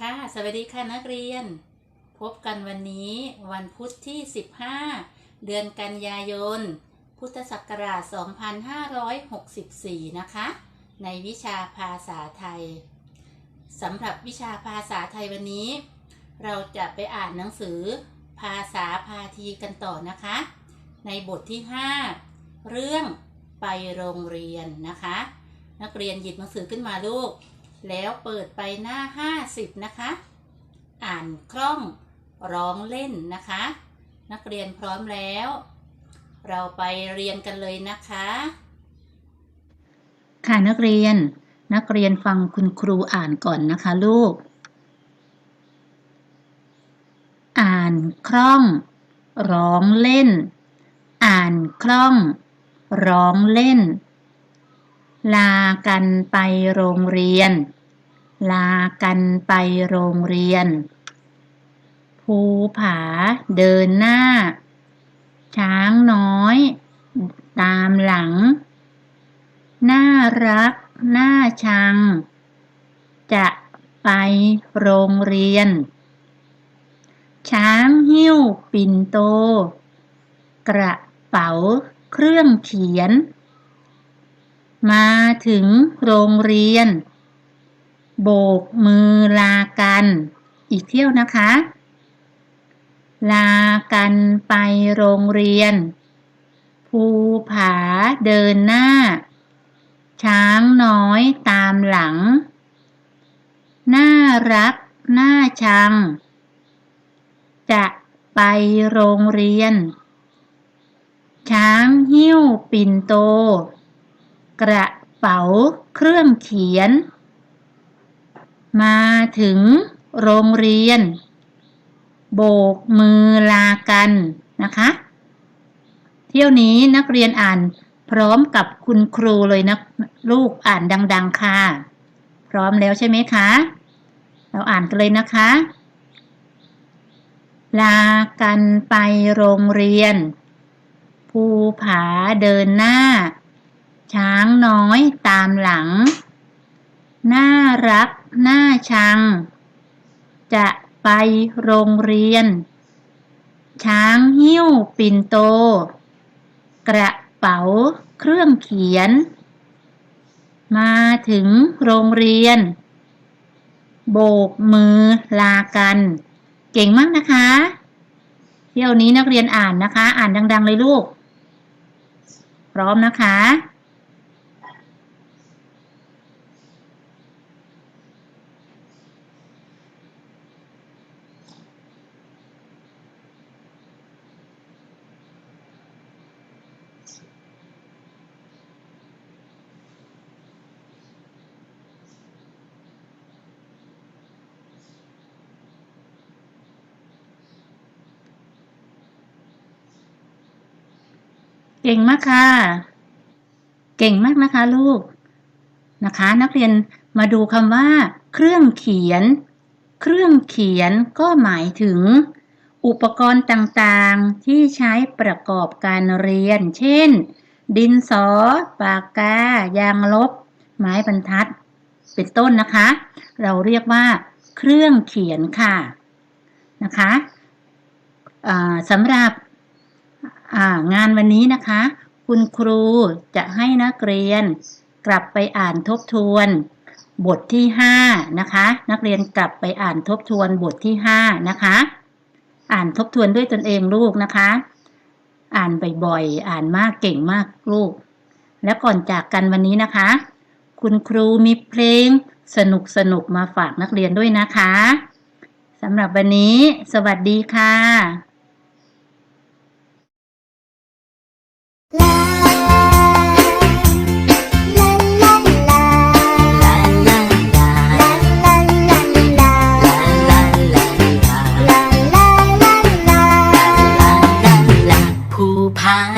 ค่ะ สวัสดีค่ะนักเรียน พบกันวันนี้วันพุธที่ 15 เดือนกันยายน พุทธศักราช 2564 นะคะ ในวิชาภาษาไทยสำหรับวิชาภาษาไทยวันนี้ เราจะไปอ่านหนังสือภาษาพาทีกันต่อนะคะ ในบทที่ 5 เรื่องไปโรงเรียนนะคะ นักเรียนหยิบหนังสือขึ้นมาลูก แล้วเปิดไปหน้า 50 นะคะ อ่านคล่องร้องเล่นนะคะ นักเรียนพร้อมแล้ว เราไปเรียนกันเลยนะคะ ค่ะนักเรียน นักเรียนฟังคุณครูอ่านก่อนนะคะลูก อ่านคล่อง ร้องเล่น อ่านคล่อง ร้องเล่น ลากันไปโรงเรียน ลากันไปโรงเรียน ภูผาเดินหน้า ช้างน้อย ตามหลัง น่ารัก น่าชัง จะไปโรงเรียน ช้างหิ้วปิ่นโต กระเป๋าเครื่องเขียน มาถึงโรงเรียน โบกมือลากัน อีกเที่ยวนะคะ ลากันไปโรงเรียน ภูผาเดินหน้า ช้างน้อยตามหลัง น่ารักน่าชัง จะไปโรงเรียน ช้างหิ้วปิ่นโต กระเป๋าเครื่องเขียน มาถึงโรงเรียน โบกมือลากันนะคะ เที่ยวนี้นักเรียนอ่านพร้อมกับคุณครูเลยนะลูกอ่านดัง ๆ ค่ะ พร้อมแล้วใช่ไหมคะ เราอ่านกันเลยนะคะ ลากันไปโรงเรียน ภูผาเดินหน้า ช้างน้อยตามหลัง น่ารัก น่าชัง จะไปโรงเรียน ช้างหิ้วปิ่นโต กระเป๋าเครื่องเขียน มาถึงโรงเรียน โบกมือลากัน เก่งมากนะคะเที่ยวนี้นักเรียนอ่านนะคะ อ่านดัง ๆ เลยลูก พร้อมนะคะ เก่งมากค่ะ เก่งมากนะคะลูก นะคะ นักเรียนมาดูคำว่า เครื่องเขียน เครื่องเขียนก็หมายถึง อุปกรณ์ต่างๆ ที่ใช้ประกอบการเรียน เช่น ดินสอ ปากกา ยางลบ ไม้บรรทัด เป็นต้นนะคะ เราเรียกว่า เครื่องเขียนค่ะ นะคะสำหรับ งานวันนี้นะคะ คุณครูจะให้นักเรียนกลับไปอ่านทบทวน บทที่ 5 นะคะ นักเรียนกลับไปอ่านทบทวนบทที่ 5 นะคะ อ่านทบทวนด้วยตนเองลูกนะคะ อ่านบ่อยๆอ่านมากเก่งมากลูก และก่อนจากกันวันนี้นะคะ คุณครูมีเพลงสนุกๆมาฝากนักเรียนด้วยนะคะสำหรับวันนี้ สวัสดีค่ะ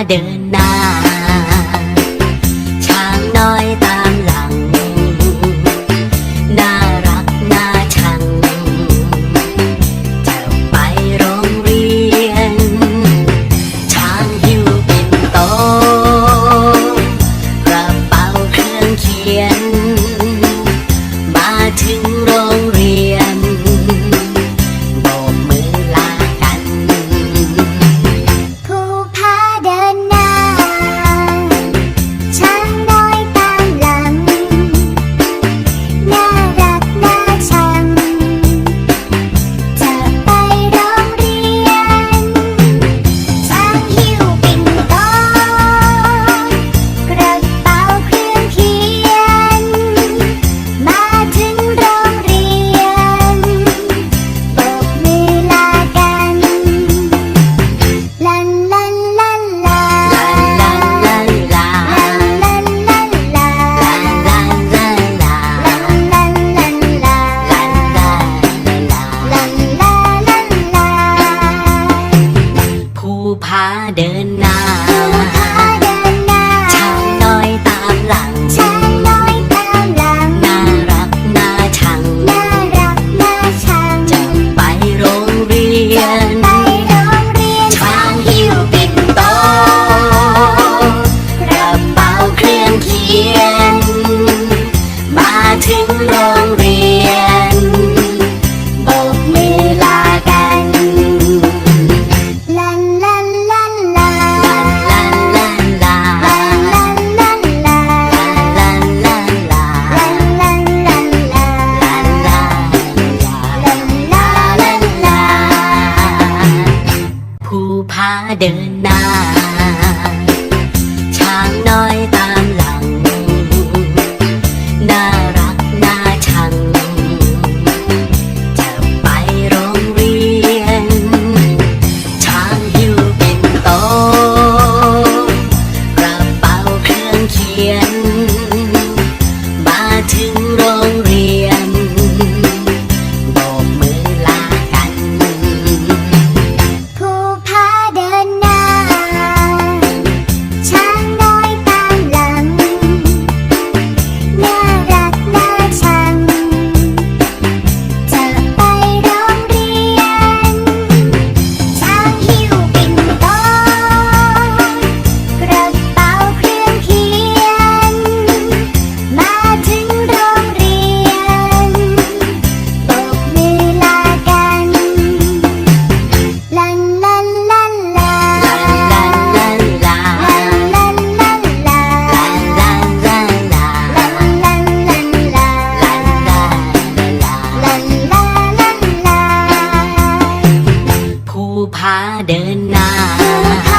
เดินหน้า เดินหน้า night.